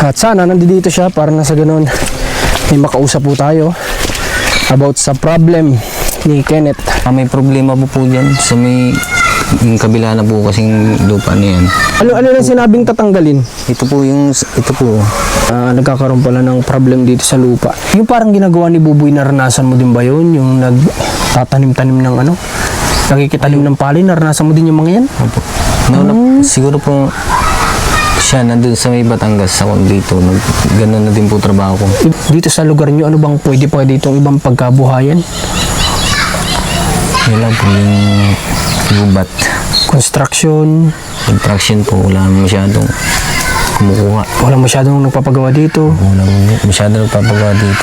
At sana nandito siya para na sa ganun may makausap po tayo about sa problem ni Kenneth. Ah, may problema po po dyan sa may yung kabila na po kasing lupa na yan. Ano ano lang sinabing tatanggalin? Ito po yung, ito po. Ah, nagkakaroon pala ng problem dito sa lupa. Yung parang ginagawa ni Buboy, naranasan mo din ba yun? Yung nagtatanim-tanim ng ano? Nakikitanim ng palay, naranasan mo din yung mga yan? Opo. Nauna, siguro po siya nandun sa may Batangas ako dito. Nag, ganun na din po trabaho ko. Dito sa lugar nyo, ano bang pwede pa ditong ibang pagkabuhayan? Yun lang po yung gubat. Construction, Contraction po. Wala masyadong kumukuha. wala masyadong nagpapagawa dito. Wala masyadong nagpapagawa dito.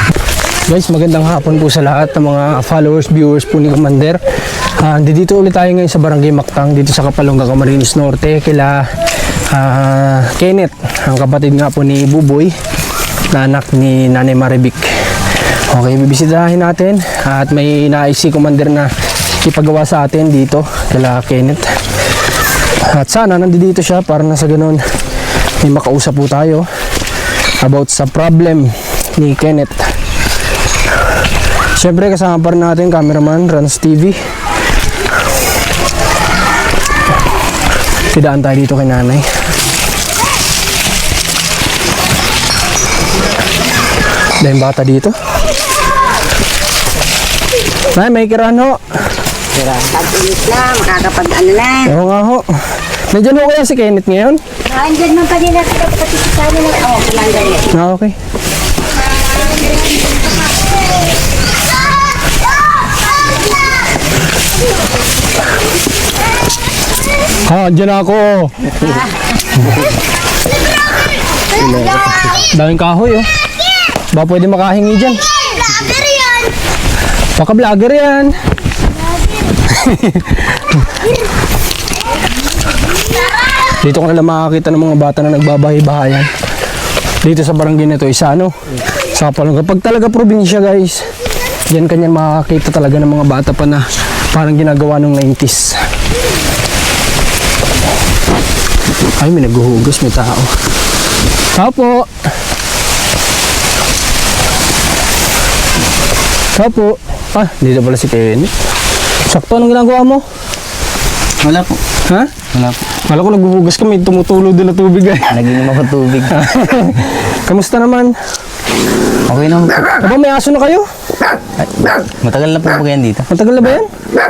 Guys, magandang hapon po sa lahat ng mga followers, viewers po ni Commander. Ah, dito ulit tayo ngayon sa Barangay Mactang, dito sa Kapalonga, Camarines Norte, kila ah, Kenneth, ang kapatid nga po ni Buboy, na anak ni Nanay Maribik. Okay, bibisitahin natin at may nais si Commander na ipagawa sa atin dito, kila Kenneth. At sana nandito siya para na sa ganun may makausap po tayo about sa problem ni Kenneth. Siyempre kasama pa rin natin cameraman Rans TV. Tidaan tayo dito kay nanay. Dahil bata dito. Nay, may kirano. Pag-ulit na, makakapag ano na. Oo nga ho. Nandiyan ho kaya si Kenneth ngayon? Andyan man pa natin kapatid sa amin ng oh, kumanda niya. Ah, okay. Ha, dyan ako. Daming kahoy, oh. Ba pwede makahingi dyan? Baka vlogger yan. Dito ko na lang makakita ng mga bata na nagbabahay-bahayan. Dito sa barangay na to, isa ano? Sa Kapalong. Kapag talaga probinsya guys, yan kanyan makakita talaga ng mga bata pa na parang ginagawa nung 90s. Ay, may naghuhugas, may tao. Tao po. Tao po. Ah, dito pala si Kenny. Sakto, anong ginagawa mo? Wala po. Ha? Wala po. Kala ko naghuhugas ka, may tumutulo din na tubig eh. Naging ako tubig. Kamusta naman? Okay naman po. Aba, may aso na kayo? Ay, matagal na po po yan dito. Matagal na ba yan?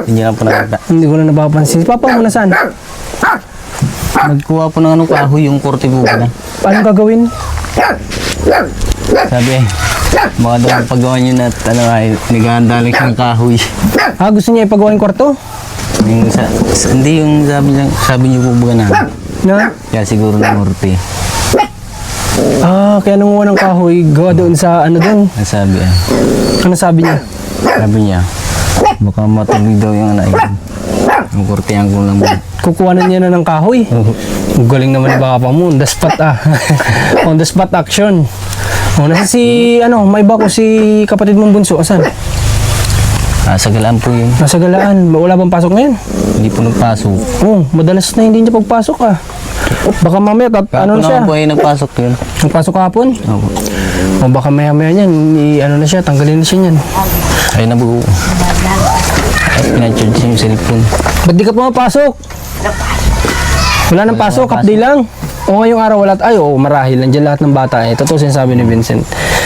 Hindi na po nakita. Hindi ko na napapansin. Si Papa mo nasaan? Nagkuha po ng anong kahoy yung korte po na. Paano gagawin? Sabi eh, baka daw paggawa nyo na ano ay naghahanda lang siyang kahoy. Ah, gusto niya ipagawa yung kwarto? Yung sa, sa- hindi yung sabi niya, sabi niyo po ba na. Na? Kaya siguro ng korte. Ah, kaya nanguha ng kahoy, gawa doon sa ano doon. Ang sabi ah. Ano sabi niya? Sabi niya, baka matuloy daw yung ano yun. Yung kortehan ko lang. Kukuha na niya na ng kahoy. Ang Galing naman ni Papa mo. On the spot ah. On the spot action. O, nasa si, ano, may ba ko si kapatid mong bunso? Asan? Ah, sa galaan po yun. Nasa galaan. Wala bang pasok ngayon? Hindi po nagpasok. Oh, madalas na hindi niya pagpasok ah. Baka mamaya, tat, ano Ano na siya? po ay nagpasok yun. Nagpasok kahapon? Opo. O baka maya maya niyan, i, ano na siya, tanggalin na siya niyan. Ay nabuo. Ay, pinacharge yung cellphone. Ba't di ka pumapasok? Wala nang pasok, day lang. O ngayong araw wala, ay oo, marahil, nandiyan lahat ng bata eh. Totoo sinasabi ni Vincent.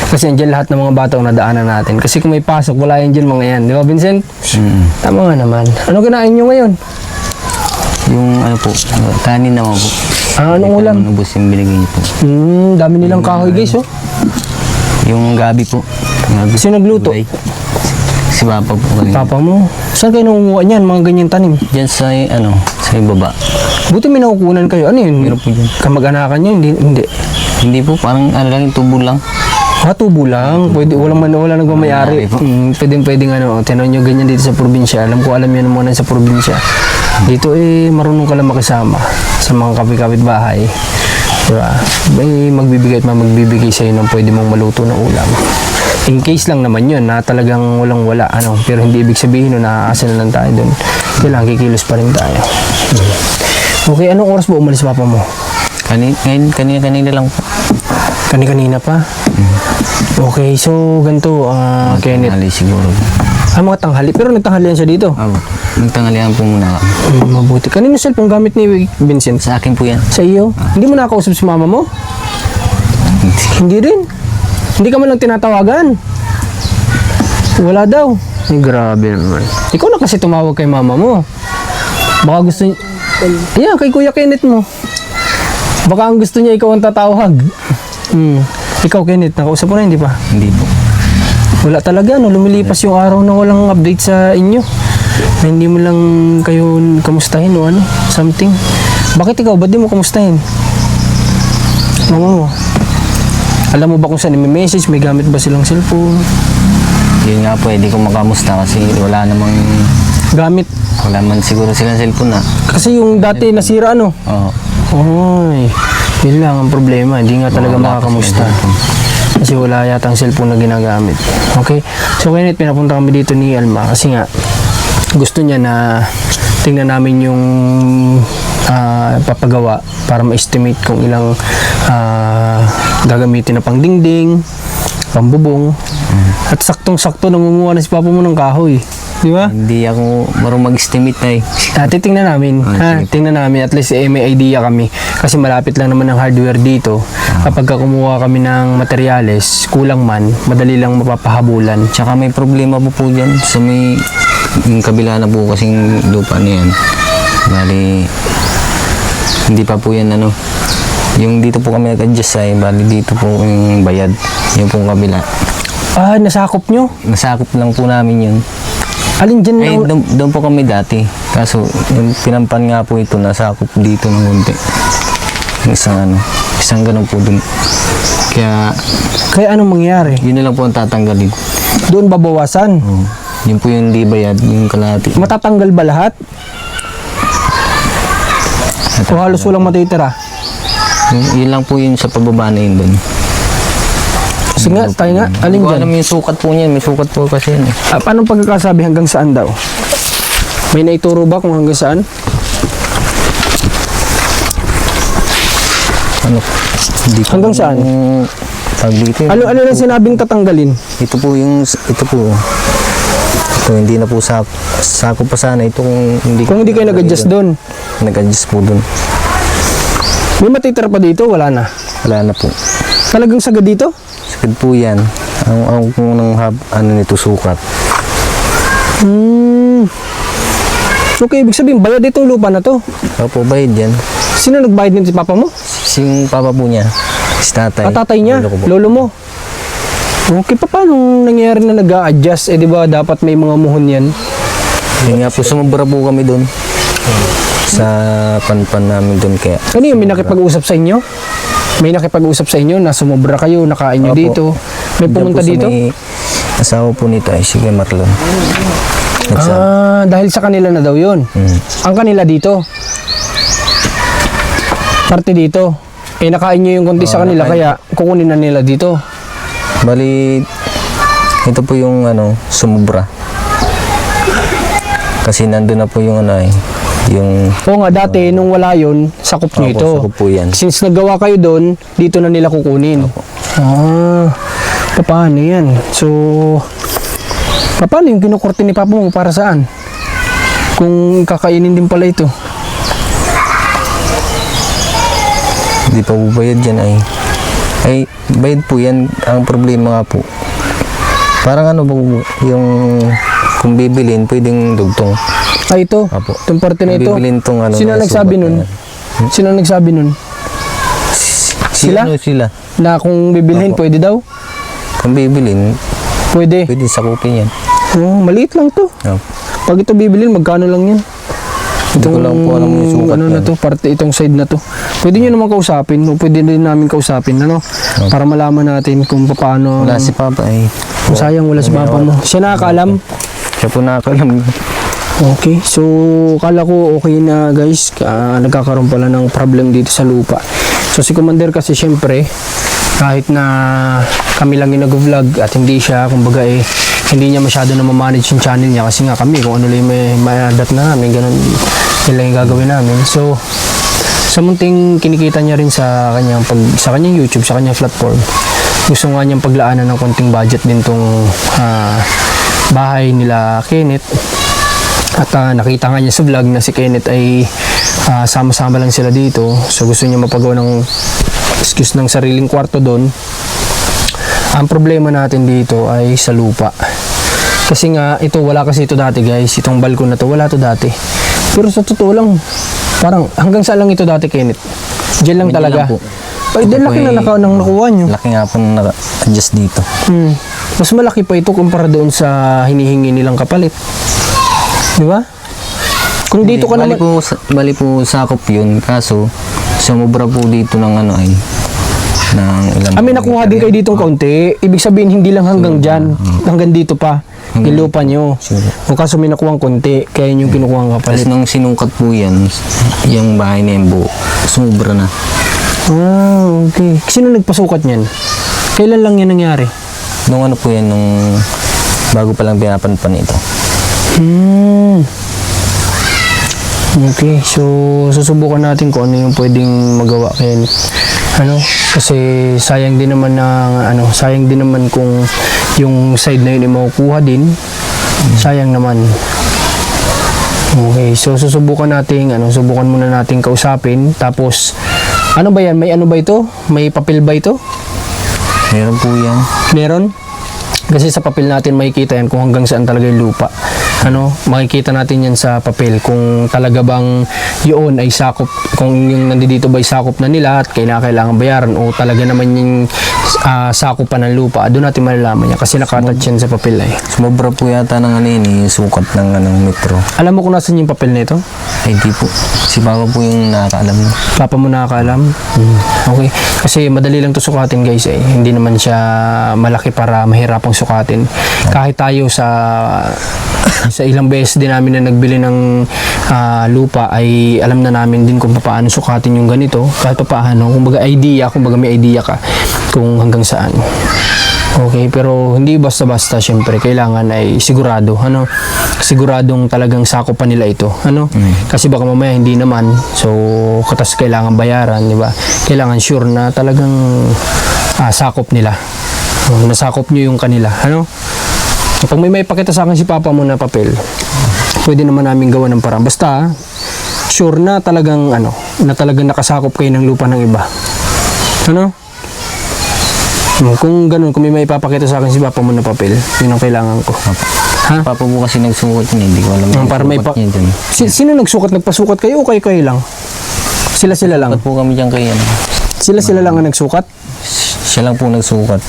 Kasi nandiyan lahat ng mga bata ang nadaanan natin. Kasi kung may pasok, wala yan dyan mga yan. Di ba Vincent? Mm. Tama nga naman. Ano kinain nyo ngayon? Yung ano po, kanin naman po. Ah, anong ulam? Ano ubos yung binigay niyo po. Hmm, dami nilang kahoy guys oh. Yung gabi po. Gabi. Sino nagluto? Gulay. Si Papa po kanina. Papa mo. Saan kayo nangunguha niyan, mga ganyan tanim? Diyan sa ano, sa baba. Buti may nakukunan kayo. Ano yun? Meron po dyan. Kamag-anakan nyo? Hindi. hindi. Hindi po, parang ano lang, yung tubo lang. Ah, tubo lang. Pwede, walang man, wala nagmamayari. Mm, pwede, pwede ano. Tinan nyo ganyan dito sa probinsya. Alam ko, alam yun muna sa probinsya. Dito eh, marunong ka lang makisama sa mga kapit-kapit bahay. Diba? May magbibigay at magbibigay sa'yo ng pwede mong maluto na ulam. In case lang naman yun na talagang walang wala ano pero hindi ibig sabihin no naaasa na lang tayo doon kailangan kikilos pa rin tayo okay anong oras ba umalis papa mo Kanina, kanina, kanina lang po. Kani-kanina pa? Okay, so ganito, ah, Kenneth. Tanghali siguro. Ah, mga tanghali. Pero nagtanghalian siya dito. Abo. Magtanghalian po muna ako. Hmm, mabuti. Kanino cellphone gamit ni Vincent? Sa akin po yan. Sa iyo? Hindi mo nakakausap si mama mo? Hindi rin. Hindi ka man lang tinatawagan. Wala daw. Ay, grabe naman. Ikaw na kasi tumawag kay mama mo. Baka gusto niya... Ayan, kay Kuya Kenneth mo. Baka ang gusto niya ikaw ang tatawag. Hmm. Ikaw, Kenneth, nakausap mo na, hindi pa? Hindi po. Wala talaga, no? Lumilipas yung araw na walang update sa inyo. Na hindi mo lang kayo kamustahin o ano, something. Bakit ikaw, ba't di mo kamustahin? Mama mo. Alam mo ba kung saan i-message? May gamit ba silang cellphone? Yun nga po, hindi ko makamusta kasi wala namang, Gamit. wala man siguro silang cellphone na. Kasi yung dati nasira, ano? Oo. Ay, yun lang ang problema. Hindi nga talaga Wala makakamusta. Kasi wala yatang cellphone na ginagamit. Okay? So, Kenneth, pinapunta kami dito ni Alma kasi nga gusto niya na tingnan namin yung ah, papagawa para ma-estimate kung ilang ah, gagamitin na pangdingding, pambubong. At saktong-sakto nangunguha na si Papa mo ng kahoy. Di ba? Hindi ako marunong mag-estimate na eh. Ah, titingnan namin. Ah, ha? Tingnan namin. At least eh, may idea kami. Kasi malapit lang naman ang hardware dito. Kapag ka kumuha kami ng materyales, kulang man, madali lang mapapahabulan. Tsaka may problema po po dyan sa may yung kabila na po kasing lupa na yan. Bali, hindi pa po yan ano. Yung dito po kami nag-adjust ay bali dito po yung bayad. Yung pong kabila. Ah, nasakop nyo? Nasakop lang po namin yun. Alin dyan Ay, lang? doon, doon po kami dati. Kaso, yung pinampan nga po ito, nasakop dito ng konti. Isang ano, isang ganun po dun. Kaya, Kaya anong mangyari? yun na lang po ang tatanggalin. Doon babawasan? Oh, yun po yung di bayad, yung kalahati. Matatanggal ba lahat? O halos walang matitira? Yun, yun lang po yun sa pababa na yun dun. Sige nga, tayo nga. Alin Hindi ko dyan? alam yung sukat po niyan. May sukat po kasi yan eh. Ah, paano pagkakasabi hanggang saan daw? May naituro ba kung hanggang saan? Ano? Hindi ko Hanggang alam saan? yung dito yun. Ano, ano lang sinabing tatanggalin? Ito po yung, ito po. Ito, hindi na po sa, sako pa sana. Ito kung hindi Kung hindi kayo nag-adjust doon. Nag-adjust po dun. May matitira pa dito? Wala na. Wala na po. Talagang sagad dito? Sakit po yan. Ang, ang kung ng hab, ano nito, sukat. Hmm. Okay, ibig sabihin, bayad itong lupa na to. Opo, bayad yan. Sino nagbayad nito si papa mo? Si papa po niya, si tatay. Ah, tatay niya? Lolo. Lolo mo? Okay, pa paano nangyari na nag adjust Eh, di ba dapat may mga muhon yan? Yun nga po, sumubra po kami dun. Sa panpan namin dun kaya. Ano yung may nakipag-usap sa inyo? May nakipag-usap sa inyo na sumobra kayo, nakain nyo Opo. dito. May Diyan pumunta po sa dito? may asawa po nito ay si Kuya Marlon. Nagsabi. Ah, dahil sa kanila na daw yun. Mm. Ang kanila dito. Parte dito. Eh, nakain nyo yung konti sa Oo, kanila, nakain. kaya kukunin na nila dito. Bali, ito po yung ano, sumubra. Kasi nandun na po yung ano eh, yung Oo nga, dati, nung wala yun, sakop nyo Opo, ito. sakop po yan. Since naggawa kayo doon, dito na nila kukunin. Ah, paano yan? So, paano yung kinukurti ni Papa mo para saan? Kung kakainin din pala ito. Hindi pa po bayad yan ay. Ay, bayad po yan. Ang problema nga po. Parang ano po, yung kung bibilin, pwedeng dugtong. Ah, ito. Apo. Itong parte na ito. bibilin tong ano. Sino na nagsabi nun? na yan. Sino nagsabi nun? Sila? Ano sila? Na kung bibilhin, Apo. pwede daw? Kung bibilin, Pwede. pwede sakupin yan. Oh, maliit lang to. Oh. Pag ito bibilhin, magkano lang yan? Ko lang po alam yung sukat ano na yan. to, parte itong side na to. Pwede nyo naman kausapin, o pwede din namin kausapin, ano? Para malaman natin kung paano. Wala si Papa ay. Kung sayang wala si papa mo. Siya nakakaalam. Siya po nakakalam. Okay, so kala ko okay na guys, Ah, nagkakaroon pala ng problem dito sa lupa. So si Commander kasi syempre, kahit na kami lang yung nag-vlog at hindi siya, kumbaga eh, hindi niya masyado na ma-manage yung channel niya kasi nga kami, kung ano lang may, may na namin, ganun yun lang yung gagawin namin. So, sa munting kinikita niya rin sa kanyang pag sa kanyang YouTube, sa kanyang platform. Gusto nga niyang paglaanan ng konting budget din tong ah, bahay nila Kenneth. At ah, nakita nga niya sa vlog na si Kenneth ay ah, sama-sama lang sila dito. So gusto niya mapagawa ng excuse ng sariling kwarto doon. Ang problema natin dito ay sa lupa. Kasi nga, ito, wala kasi ito dati guys. Itong balkon na to, wala to dati. Pero sa totoo lang, parang hanggang saan lang ito dati, Kenneth? Diyan lang Medyo talaga. lang po. Ay, po laki na ay- naka, nang nakuha nyo. Laki nga po na naka-adjust dito. Hmm. Mas malaki pa ito kumpara doon sa hinihingi nilang kapalit. Di ba? Kung dito ka bali naman... Po, bali po sakop yun. Kaso, sumubra po dito ng ano ay, ng ilang... Ah, may nakuha din kayo ditong kaunti. Ibig sabihin, hindi lang hanggang dyan. Hanggang dito pa. Yung lupa nyo. Sure. O kaso may nakuha konti. Kaya yun yung kinukuha ang Tapos kapalit. nung sinukat po yan, yung bahay na buo, sumubra na. Ah, okay. Sino nagpasukat niyan? Kailan lang yan nangyari? Nung ano po yan, nung bago pa lang pinapanpan ito. Hmm. Okay, so susubukan natin kung ano yung pwedeng magawa kaya ano kasi sayang din naman na ano sayang din naman kung yung side na yun ay makukuha din sayang naman okay so susubukan natin ano subukan muna natin kausapin tapos ano ba yan may ano ba ito may papel ba ito Meron po yan. Meron? Kasi sa papel natin makikita yan kung hanggang saan talaga yung lupa. Ano, makikita natin yan sa papel kung talaga bang yun ay sakop, kung yung nandito ba ay sakop na nila at kailangan bayaran o talaga naman yung ah, sakop pa ng lupa. Doon natin malalaman yan kasi nakatouch yan sa papel eh. Sumubra po yata ng ano yun, eh, sukat ng anong metro. Alam mo kung nasan yung papel nito? Ay di po. Si Papa po yung nakakaalam na. Papa mo nakakaalam? Hmm. Okay. Kasi madali lang to sukatin guys eh. Hindi naman siya malaki para mahirapang sukatin. Kahit tayo sa sa ilang beses din namin na nagbili ng ah, lupa ay alam na namin din kung paano sukatin yung ganito. Kahit pa paano. Kumbaga idea, kumbaga may idea ka kung hanggang saan. Okay, pero hindi basta-basta syempre kailangan ay sigurado, ano? Siguradong talagang sakop pa nila ito, ano? Kasi baka mamaya hindi naman. So, katas kailangan bayaran, di ba? Kailangan sure na talagang ah, sakop nila. Oh, nasakop nyo yung kanila, ano? Pag may may pakita sa akin si Papa mo na papel, pwede naman namin gawa ng parang. Basta, sure na talagang ano, na talagang nakasakop kayo ng lupa ng iba. Ano? Hmm, Kung ganun, kung may may ipapakita sa akin si Papa mo na papel, yun ang kailangan ko. Ha? Papa po kasi nagsukat niya, hindi ko alam yung para may pa- niya. Si- sino nagsukat? Nagpasukat kayo o kayo kayo lang? Sila sila lang. Sukat po kami dyan kay ano. Sila sila lang ang nagsukat. Siya lang po nagsukat.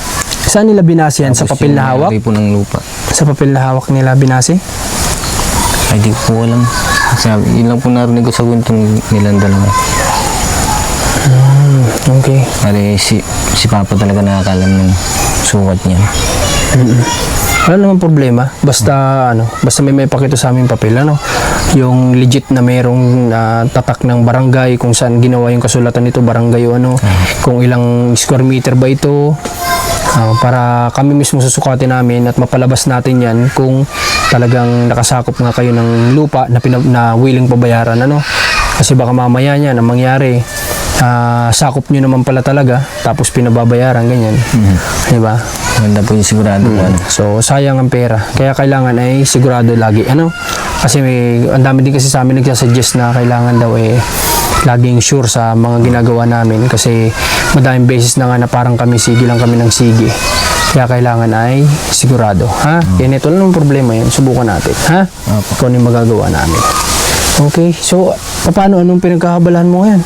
Saan nila binase yan? Sa Tapos papel yung na hawak? may-ari po ng lupa. Sa papel na hawak nila binase? Ay di ko po alam. Sabi, yun lang po narinig ko sa kwento nilang dalawa. Okay. Bali, si, si Papa talaga nakakalam ng sukat niya. Wala naman problema. Basta ano, basta may may pakita sa aming papel ano. Yung legit na merong ah, tatak ng barangay kung saan ginawa yung kasulatan nito barangay o ano, kung ilang square meter ba ito. Ah, para kami mismo susukatin namin at mapalabas natin yan kung talagang nakasakop nga kayo ng lupa na, pinab- na willing pabayaran ano. Kasi baka mamaya niyan ang mangyari ah, sakop nyo naman pala talaga tapos pinababayaran ganyan. Di ba? Maganda po yung sigurado. Ano. So, sayang ang pera. Kaya kailangan ay sigurado lagi. Ano? Kasi may, ang dami din kasi sa amin nagsasuggest na kailangan daw eh laging sure sa mga ginagawa namin kasi madaming beses na nga na parang kami sige lang kami ng sige. Kaya kailangan ay sigurado. Ha? Yan ito lang ang problema yun. Subukan natin. Ha? Opo. Kung ano yung magagawa namin. Okay. So, paano? Anong pinagkakabalan mo ngayon?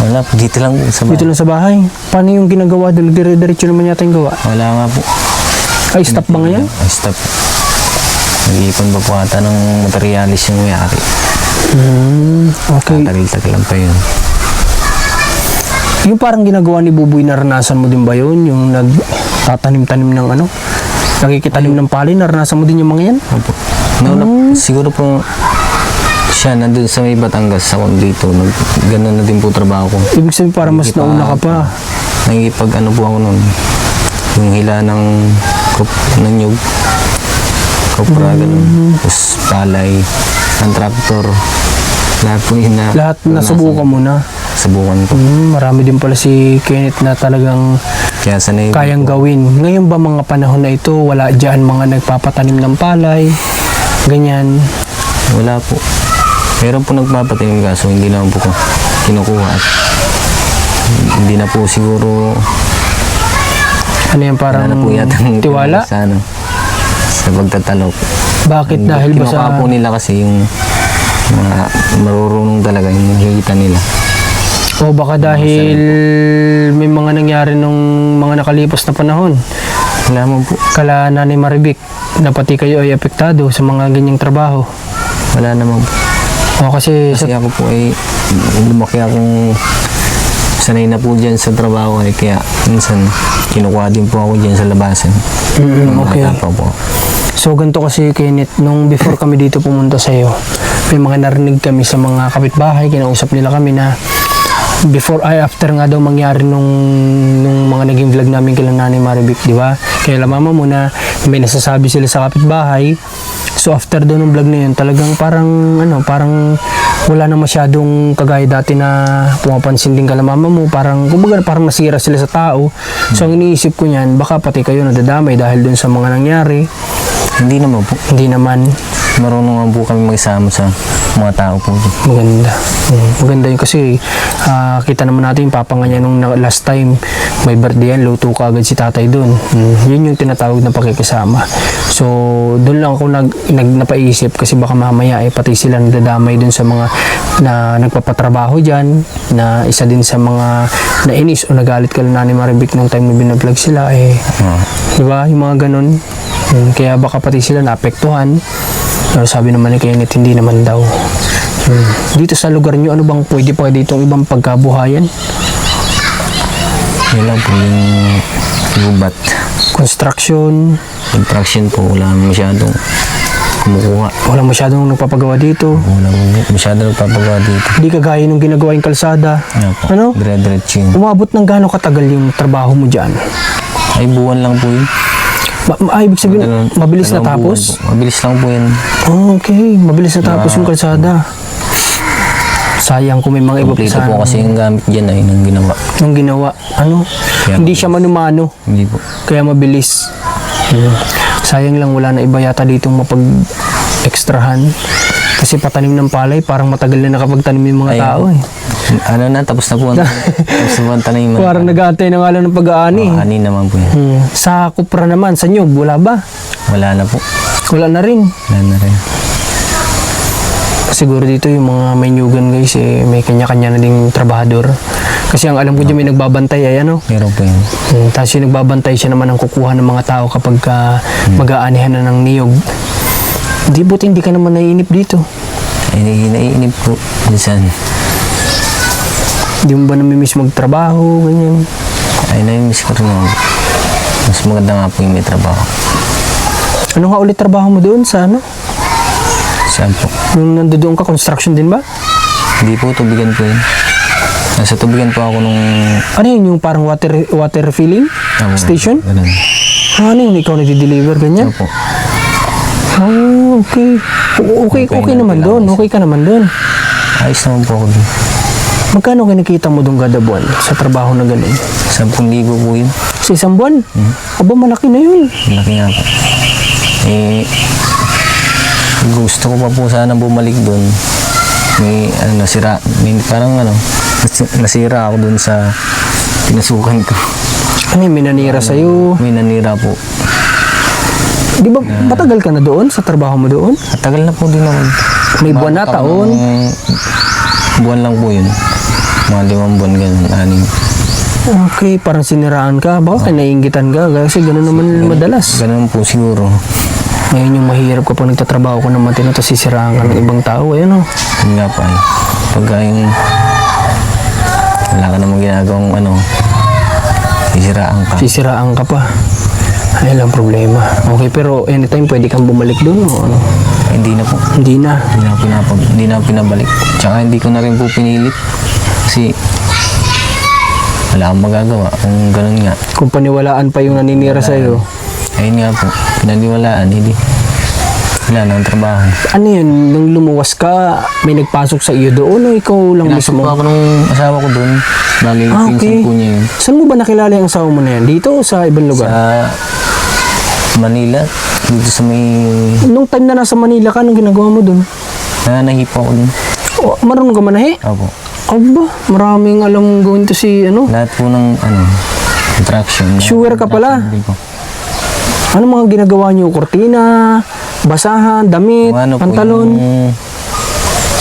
Wala po, dito lang sa bahay. Dito lang sa bahay. Paano yung ginagawa doon? Dire-diretso naman yata yung gawa. Wala nga po. Ay, stop ba ngayon? Ay, stop. Nag-iipon pa po ata ng materialis yung may-ari. Hmm, okay. Tagal-tagal lang pa yun. Yung parang ginagawa ni Buboy, naranasan mo din ba yun? Yung nagtatanim-tanim ng ano? Nakikitanim ng pali, naranasan mo din yung mga yan? Opo. Nauna, siguro po siya nandun sa may Batangas ako dito. Nag, ganun na din po trabaho ko. Ibig sabihin parang mas nauna ka pa. Nagipag ano po ako nun. Yung hila ng kop, ng nyug. Kopra, ganun. Tapos palay, ng traktor. Lahat po yun na. Lahat nasubukan mo na. subukan ko. Hmm, marami din pala si Kenneth na talagang Kaya sanay kayang gawin. Ngayon ba mga panahon na ito, wala dyan mga nagpapatanim ng palay, ganyan. Wala po. Meron po nagpapatanim kaso hindi naman po ko kinukuha. At hindi na po siguro Ano yan parang na po yata tiwala? sa ano sa pagtatalok. Bakit dahil ba sa... po nila kasi yung mga marurunong talaga yung nakikita nila. O baka dahil may mga nangyari nung mga nakalipas na panahon. Wala mo po. Kala Nanay Maribik na pati kayo ay apektado sa mga ganyang trabaho. Wala naman po. O kasi sa Kasi ako po ay lumaki akong sanay na po dyan sa trabaho eh, kaya minsan kinukuha din po ako dyan sa labasan. Mm, okay. pa po. So ganito kasi Kenneth, nung before kami dito pumunta sa iyo, may mga narinig kami sa mga kapitbahay, kinausap nila kami na before ay after nga daw mangyari nung nung mga naging vlog namin kila Nanay Maribik, di ba? Kaya mama mo na may nasasabi sila sa kapitbahay. So after daw ng vlog na yun, talagang parang ano, parang wala na masyadong kagaya dati na pumapansin din kala mama mo, parang kumbaga parang nasira sila sa tao. So ang iniisip ko niyan, baka pati kayo nadadamay dahil dun sa mga nangyari. Hindi naman po. Hindi naman Marunong naman po kami magsama sa mga tao po. maganda. Mm, maganda yun kasi ah, kita naman natin yung papa nga niya nung na- last time may birthday yan, luto ka agad si tatay doon. Mm, yun yung tinatawag na pakikisama. So, doon lang ako nag, nag napaisip kasi baka mamaya eh, pati sila nadadamay doon sa mga na nagpapatrabaho dyan na isa din sa mga nainis o nagalit ka lang ni Maribik nung time na binablog sila eh Ah. Di ba? Yung mga ganun. Hmm, Kaya baka pati sila naapektuhan. Pero sabi naman ni Kenneth, hindi naman daw. Hmm. Dito sa lugar nyo, ano bang pwede pa ditong ibang pagkabuhayan? Lang po yung gubat. Construction, Contraction po. Wala masyadong kumukuha. wala masyadong nagpapagawa dito. Wala masyadong nagpapagawa dito. Hindi kagaya nung ginagawa yung kalsada. Ano po? Ano? Dire-diretso yun. Umabot ng gaano katagal yung trabaho mo dyan? Ay, buwan lang po yun. Ma- ma- ah, ibig sabihin, Dalawang- mabilis na dalawang tapos? buwan po. Mabilis lang po yan. Oh, okay, mabilis na tapos yung kalsada. Sayang kung may mga iba pa Kompleto sana po kasi yung gamit dyan ay nang ginawa. nung ginawa. Ano? Kaya hindi siya manumano. Hindi po. Kaya mabilis. Sayang lang wala na iba yata ditong mapag-extrahan. Kasi patanim ng palay, parang matagal na nakapagtanim yung mga Ayun tao eh. Ano na, tapos na po. ang- tapos na po ang tanayin. Parang nag-aantay na nga lang ng pag-aani. Oh, ani naman po yan. Hmm. Sa kupra naman, sa nyug, wala ba? Wala na po. Wala na rin. Wala na rin. Siguro dito yung mga may nyugan guys, eh, may kanya-kanya na ding trabahador. Kasi ang alam ko dyan may nagbabantay ay ano, Meron po yan. Hmm, tapos yung nagbabantay siya naman ang kukuha ng mga tao kapag ka mag-aanihan na ng niyog. Di buti hindi ka naman naiinip dito. Ay, nai- naiinip po. Minsan. Di mo ba namimiss magtrabaho, ganyan. Ay, nai-miss ko rin naman. Mas maganda nga po yung may trabaho. Ano nga ulit trabaho mo doon sa ano? Saan po? Nung nandoon ka, construction din ba? Hindi po, tubigan po yun. Nasa tubigan po ako nung... Ano yun, yung parang water water filling Ako, station? Ganun. Ah, ano yun, ikaw nagdi-deliver, ganyan? Ano po? Oh, okay. Okay, okay, Okay na, naman doon. Okay ka naman doon. Ayos naman po ako dun. Magkano kinikita mo doon kada buwan sa trabaho na ganun? 10,000 po yun. Sa isang buwan? Aba, malaki na yun. Laki nga po. Eh, gusto ko pa po sana bumalik doon. May ano, nasira, may parang ano, nas- nasira ako doon sa pinasukan ko. Ano yung minanira sa'yo? May nanira po. Di ba, matagal ka na doon sa trabaho mo doon? At tagal na po din ako. May buwan na, taon? buwan lang po yun. Mga limang buwan ganun, anim. Okay, parang siniraan ka. Baka kinaingitan ka. Kasi gano'n naman madalas. Ganun po siguro. Ngayon yung mahirap kapag nagtatrabaho ka ng matino tapos sisiraan ka ng ibang tao. Ayan o. Yun nga pa eh. Pagka yung wala ka namang ginagawang ano, sisiraan ka. Sisiraan ka pa. Ay lang problema. Okay, pero anytime pwede kang bumalik doon o ano? Hindi na po. Hindi na. Hindi na, pinapag, hindi na pinabalik. Tsaka hindi ko na rin po pinilit. Kasi wala akong magagawa kung ganun nga. Kung paniwalaan pa yung naninira sa'yo. Ayun nga po, pinaniwalaan, hindi. Wala na ang trabaho. Ano yun, nung lumuwas ka, may nagpasok sa iyo doon o ikaw lang Pinasok mismo? po ako nung asawa ko doon. Bali, Ah, pinsan po niya yun. Saan mo ba nakilala yung asawa mo na yan? Dito o sa ibang lugar? Sa Manila, dito sa may... Nung time na nasa Manila ka, anong ginagawa mo doon? Nananahi po ako doon. O, marunong ka manahi? Opo. Aba, maraming alam gawin to si ano. Lahat po ng ano, attraction. Sure ka pala? Po. Ano mga ginagawa niyo? Kortina, basahan, damit, ano po, pantalon? yung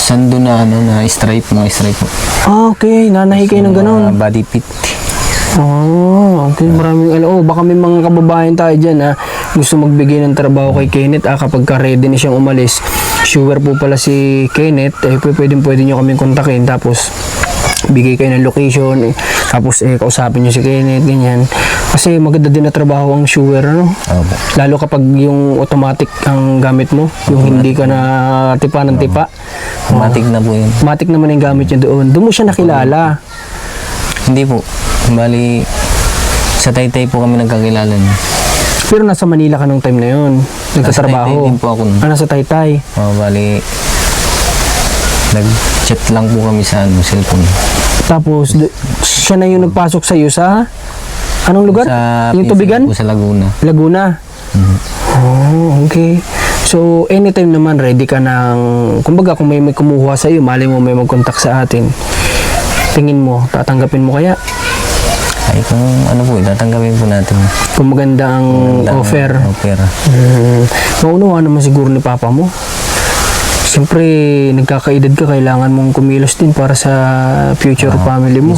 sando na ano na stripe, mga stripe po. Ah, okay. Nanahi kayo ng ganun. Body fit. Oh, okay. Maraming ano. Oh, baka may mga kababayan tayo dyan na gusto magbigay ng trabaho kay Kenneth ah, kapag ka ready na siyang umalis. Sure po pala si Kenneth. Eh, pwede, pwede, nyo kaming kontakin. Tapos, bigay kayo ng location. Eh, tapos, eh, kausapin nyo si Kenneth, ganyan. Kasi maganda din na trabaho ang sure, ano? Lalo kapag yung automatic ang gamit mo, yung hindi ka na tipa ng tipa. Matik na po yun. Automatic naman yung gamit niya doon. Doon mo siya nakilala. Hindi po. Bali, sa Taytay po kami nagkakilala niya. Pero nasa Manila ka nung time na yun. Nagtatrabaho. Taytay din po ako nun. Ah, nasa Taytay. Oh, bali, nag-chat lang po kami sa ano, cellphone. Tapos, d- siya na yung nagpasok sa iyo sa... Anong lugar? Sa yung pinsan tubigan? Po sa Laguna. Laguna. Oh, okay. So, anytime naman ready ka ng... Kumbaga, kung may, may kumuha sa iyo, mali mo may mag-contact sa atin. Tingin mo, tatanggapin mo kaya? Ay, kung ano po, tatanggapin po natin. Kung maganda ang Ang offer. Offer. Hmm. Maunawa naman siguro ni Papa mo. Siyempre, nagkakaedad ka, kailangan mong kumilos din para sa future family mo.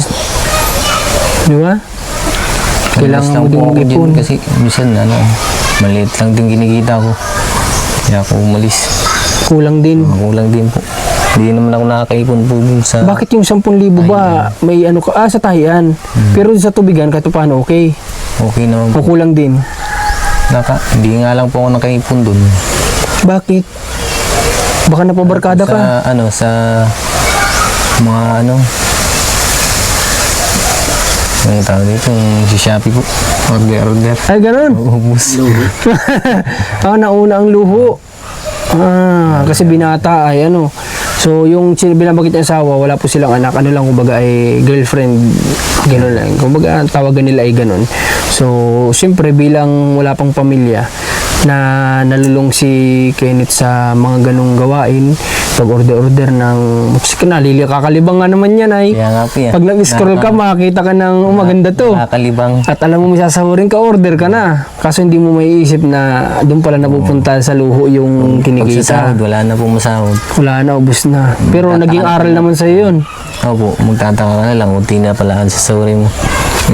Di ba? Kailangan mo din mag-ipon. kasi minsan ano, maliit lang din kinikita ko. Kaya ako umalis. Kulang din. Makulang din po. Hindi naman ako nakakaipon po dun sa... Bakit yung 10,000 ba, may ano ka, ah, sa tahian. Pero sa tubigan, kahit paano, okay. Okay naman po. kulang din. Naka, hindi nga lang po ako nakaipon dun. Bakit? Baka napabarkada sa ka. ano, sa mga ano, ang tawag dito, yung si Shopee po. Order, order. Ay, ganun. Ubus. ah, nauna ang luho. Ah, kasi binata ay ano. So, yung binabanggit ng asawa, wala po silang anak. Ano lang, kumbaga ay girlfriend. Gano'n lang. Kumbaga, ang tawagan nila ay gano'n. So, siyempre, bilang wala pang pamilya, na nalulong si Kenneth sa mga ganong gawain, pag-order-order ng, kasi nalili, kakalibang nga naman yan ay. Kaya nga po yan. Pag nag-scroll ka, makakita ka ng, oh, maganda to. Nakakalibang. At alam mo, may sasahurin ka, order ka na. Kaso hindi mo maiisip na doon pala napupunta sa luho yung Pag kinikita. sahod, wala na po masahod. Wala na, ubus na. Pero naging aral naman sa yun. Opo, magtataka ka na lang, unti na pala ang sasawari mo.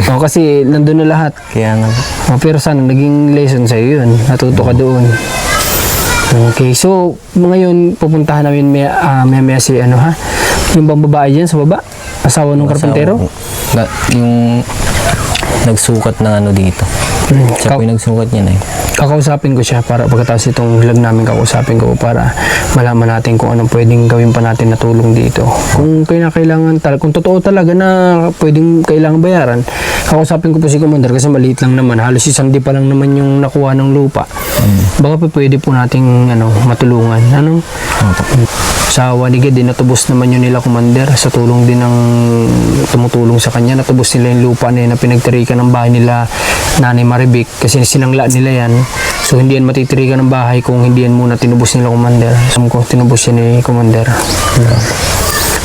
O, kasi nandun na lahat. Kaya nga po. O, pero sana naging lesson sa yun. Natuto ka doon. Okay, so ngayon pupuntahan namin may, uh, may, may si ano ha? Yung bang babae dyan sa baba? Asawa ng karpentero? Na- yung nagsukat ng ano dito. Hmm, Siya po yung nagsukat niya na eh. kakausapin ko siya para pagkatapos itong vlog namin kakausapin ko para malaman natin kung anong pwedeng gawin pa natin na tulong dito. Kung kailangan talaga, kung totoo talaga na pwedeng kailangan bayaran, kakausapin ko po si Commander kasi maliit lang naman. Halos isang di pa lang naman yung nakuha ng lupa. Baka pa pwede po nating ano, matulungan. Ano? Opo. Sa Wanigid din natubos naman yun nila Commander sa tulong din ng tumutulong sa kanya. Natubos nila yung lupa na yun na pinagtirikan ng bahay nila Nanay Maribik kasi sinangla nila yan. So hindi yan matitirikan ng bahay kung hindi yan muna tinubos nila Commander. So kung tinubos yan ni Commander.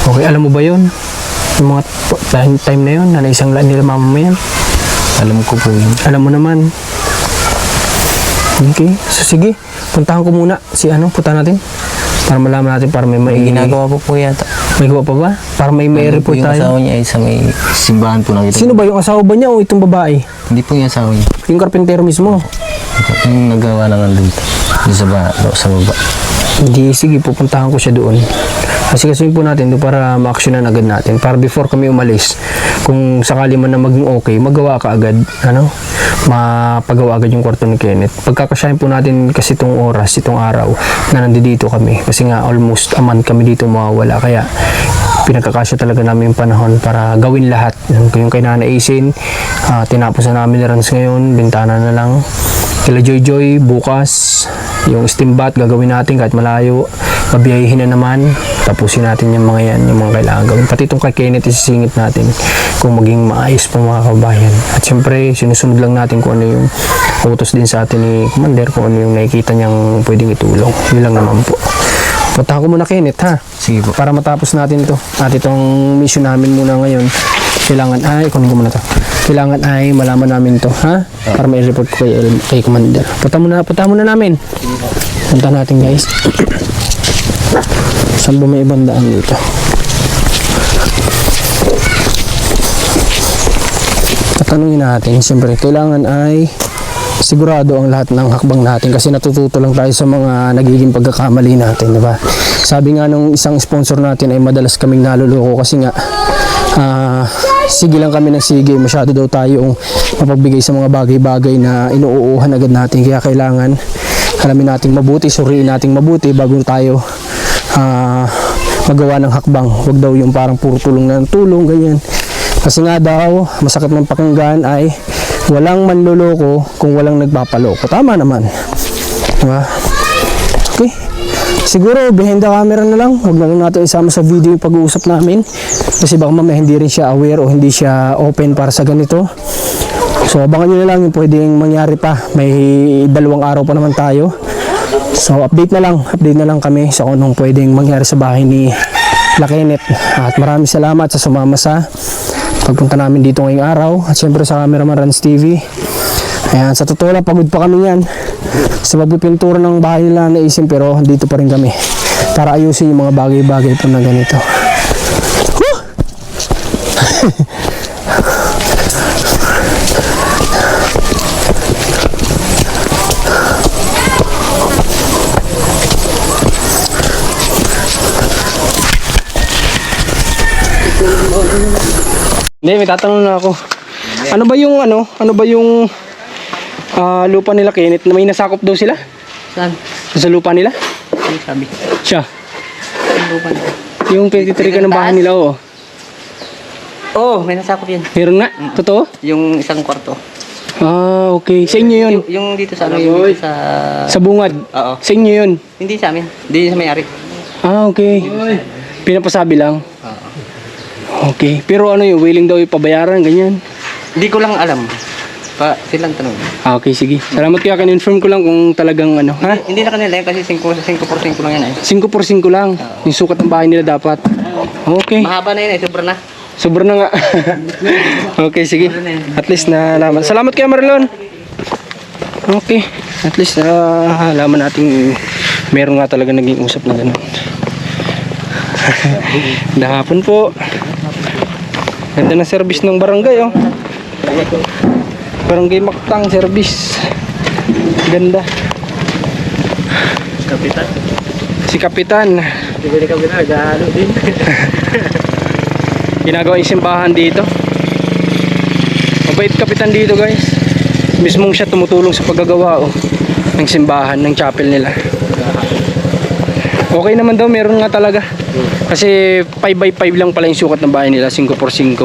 Okay, alam mo ba yun? Yung mga time, na yun na naisang nila mama mo yan. Alam ko po yun. Alam mo naman. Okay, so sige. Puntahan ko muna si ano, punta natin. Para malaman natin para may may, May ginagawa po po yata. May gawa pa ba? Para may may Ano po yung tayo. asawa niya ay sa may simbahan po nakita. Sino ba yung asawa ba niya o itong babae? Hindi po yung asawa niya. Yung karpentero mismo. Yung nagawa ng dito. Doon sa, ba, sa baba. Hindi, sige, pupuntahan ko siya doon. Kasi kasi po natin doon para ma-actionan agad natin. Para before kami umalis, kung sakali man na maging okay, magawa ka agad. Ano? Mapagawa agad yung kwarto ni Kenneth. Pagkakasyahin po natin kasi itong oras, itong araw, na nandito kami. Kasi nga almost a month kami dito mawawala. Kaya pinagkakasya talaga namin yung panahon para gawin lahat. Yung, kay Nana Isin, ah, tinapos na namin ni Rans ngayon, bintana na lang. Kila Joy Joy bukas yung steam bath gagawin natin kahit malayo. Pabiyahin na naman. Tapusin natin yung mga yan yung mga kailangan gawin. Pati itong kay Kenneth isisingit natin kung maging maayos pa mga kabayan. At syempre sinusunod lang natin kung ano yung utos din sa atin ni Commander kung ano yung nakikita niyang pwedeng itulong. Yun lang naman po. Punta ko muna Kenneth ha? Sige po. para matapos natin ito. At itong mission namin muna ngayon kailangan ay kunin ko muna to. Kailangan ay malaman namin to ha? Para may report ko kay, kay commander. Punta muna punta muna namin. Punta natin guys. Saan ba may ibang daan dito? Tatanungin natin siyempre kailangan ay sigurado ang lahat ng hakbang natin kasi natututo lang tayo sa mga nagiging pagkakamali natin, di ba? Sabi nga nung isang sponsor natin ay madalas kaming naluloko kasi nga ah, sige lang kami ng sige, masyado daw tayong mapagbigay sa mga bagay-bagay na inuuuhan agad natin kaya kailangan alamin nating mabuti, suriin nating mabuti bago tayo ah, magawa ng hakbang. Huwag daw yung parang puro tulong na ng tulong, ganyan. Kasi nga daw, masakit ng pakinggan ay walang manloloko kung walang nagpapaloko. Tama naman. Diba? Okay. Siguro behind the camera na lang. Huwag na lang natin isama sa video yung pag-uusap namin. Kasi baka mamaya hindi rin siya aware o hindi siya open para sa ganito. So abangan nyo na lang yung pwedeng mangyari pa. May dalawang araw pa naman tayo. So update na lang. Update na lang kami sa kung anong pwedeng mangyari sa bahay ni Lakenet. At maraming salamat sa sumama sa pagpunta namin dito ngayong araw. At syempre sa cameraman Rans TV. Ayan, sa totoo lang, pagod pa kami yan. Sa pagpipintura ng bahay nila naisin pero dito pa rin kami. Para ayusin yung mga bagay-bagay po na ganito. Hindi, may tatanong na ako. Ano ba yung ano? Ano ba yung ah, lupa nila Kenneth na may nasakop daw sila? Saan? Sa lupa nila? Ano sabi? Siya. Ang lupa na. Yung pinitirikan ng bahay nila, oo. Oo, oh, may nasakop yun. Meron nga? Totoo? Yung isang kwarto. Ah, okay. Sa inyo yun? Yung, yung dito sa ano, yung dito sa... Sa bungad? Oo. Sa inyo yun? Hindi sa amin. Hindi sa may-ari. Ah, okay. Pinapasabi lang? Oo. Okay. Pero ano yung willing daw ipabayaran, ganyan? Hindi ko lang alam. Pa, silang tanong. Ah, okay, sige. Salamat kaya kan-inform ko lang kung talagang ano, ha? Hindi na kanila yun kasi 5, 5 por 5 lang yan eh. 5 por 5 lang. Yung sukat ng bahay nila dapat. Okay. Mahaba na yun eh, sobra na. Sobra na nga. okay, sige. At least na alaman. Salamat kay Marlon. Okay. At least na alaman natin meron nga talaga naging usap na gano'n. Dahapon po. Ganda ng service ng barangay oh. Barangay Maktang service. Ganda. Kapitan. Si Kapitan. Bibili ka na, gano din. ginagawa yung simbahan dito mabait kapitan dito guys mismong siya tumutulong sa paggagawa oh, ng simbahan ng chapel nila okay naman daw meron nga talaga kasi 5x5 lang pala yung sukat ng bahay nila 5x5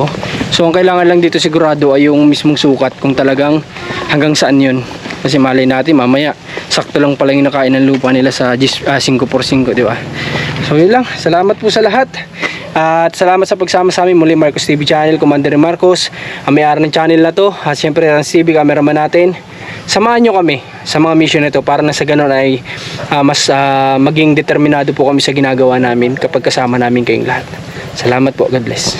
so ang kailangan lang dito sigurado ay yung mismong sukat kung talagang hanggang saan yun. Kasi malay natin mamaya sakto lang pala yung nakain ng lupa nila sa 5x5 di ba? So yun lang. Salamat po sa lahat. At salamat sa pagsama sa amin muli Marcos TV Channel, Commander Marcos ang may-ari ng channel na to. At syempre Rans TV, cameraman natin samahan nyo kami sa mga mission na to para na sa ganun ay ah, mas ah, maging determinado po kami sa ginagawa namin kapag kasama namin kayong lahat. Salamat po, God bless